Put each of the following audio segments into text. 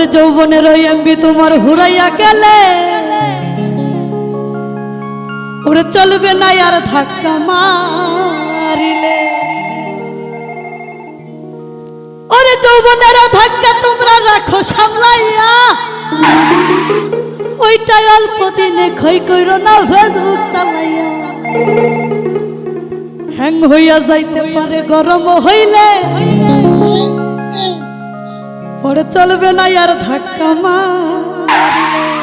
ওরে যৌবনের ওই এমবি তোমার হুরাইয়া গেলে। ওরে চলবে না আর ধাক্কা মারিলে। ওরে যৌবনের ধাক্কা তোমরা রাখো সামলাইয়া। ওইটাই অল্প দিনে খই কইরো না ফেসবুক চালাইয়া। হ্যাং হইয়া যাইতে পারে, গরম হইলে। পরে চলবে না আর ধাক্কা মার।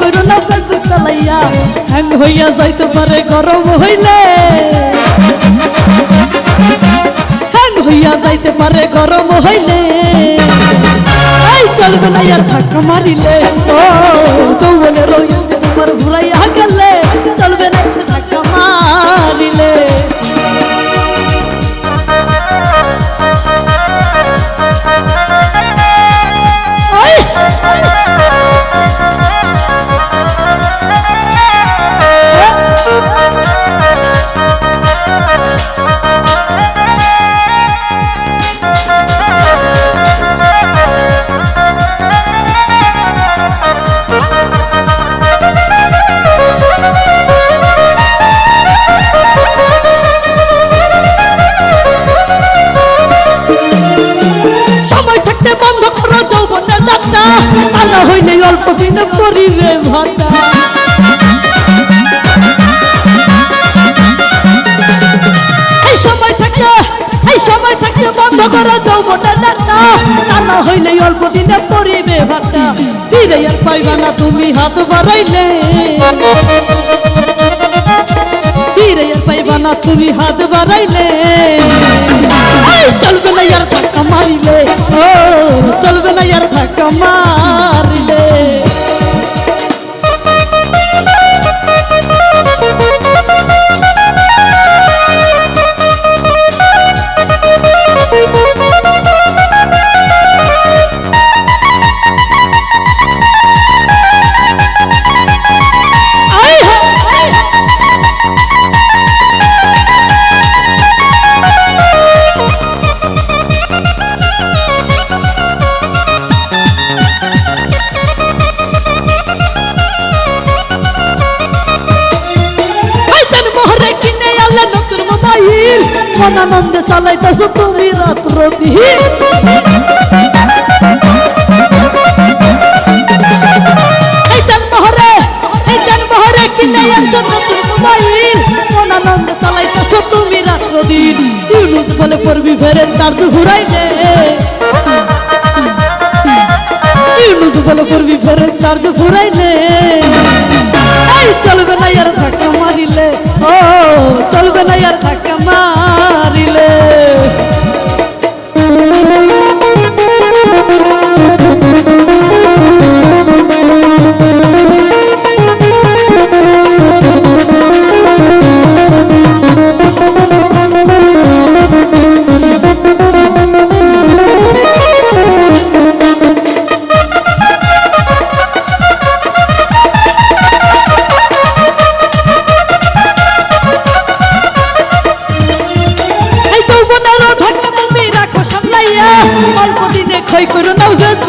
করো না ফেসবুক চালাইয়া। হ্যাং হইয়া যাইতে পারে, গরম হইলে। হ্যাং হইয়া যাইতে পারে, গরম হইলে। এই চলবে না আর ধাক্কা মারিলে। ও, যৌবনে রইয়া তোমার ঘুরাইয়া গেলে। চলবে না যৌবনের যাত্রা হইলে অল্প দিনে পরিবে ভাতা। এই সময় থাকতে এই সময় থাকতে বন্ধ করো যৌবনের যাত্রা তা না হইলে অল্প দিনে পরিবে তুমি হাত বাড়াইলে। ফিরে আর পাইবা তুমি হাত বাড়াইলে। চলবে না ইয়ার ধাক্কা মোবাইল মনানন্দে চালাইতেছ তুমি রাত্র দিন ইউনুস বলে পড়বি ফেরে তার দু ঘুরাইলে। ইউনুস বলে পড়বি ফেরে চার্জ ফুরাইলে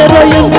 এই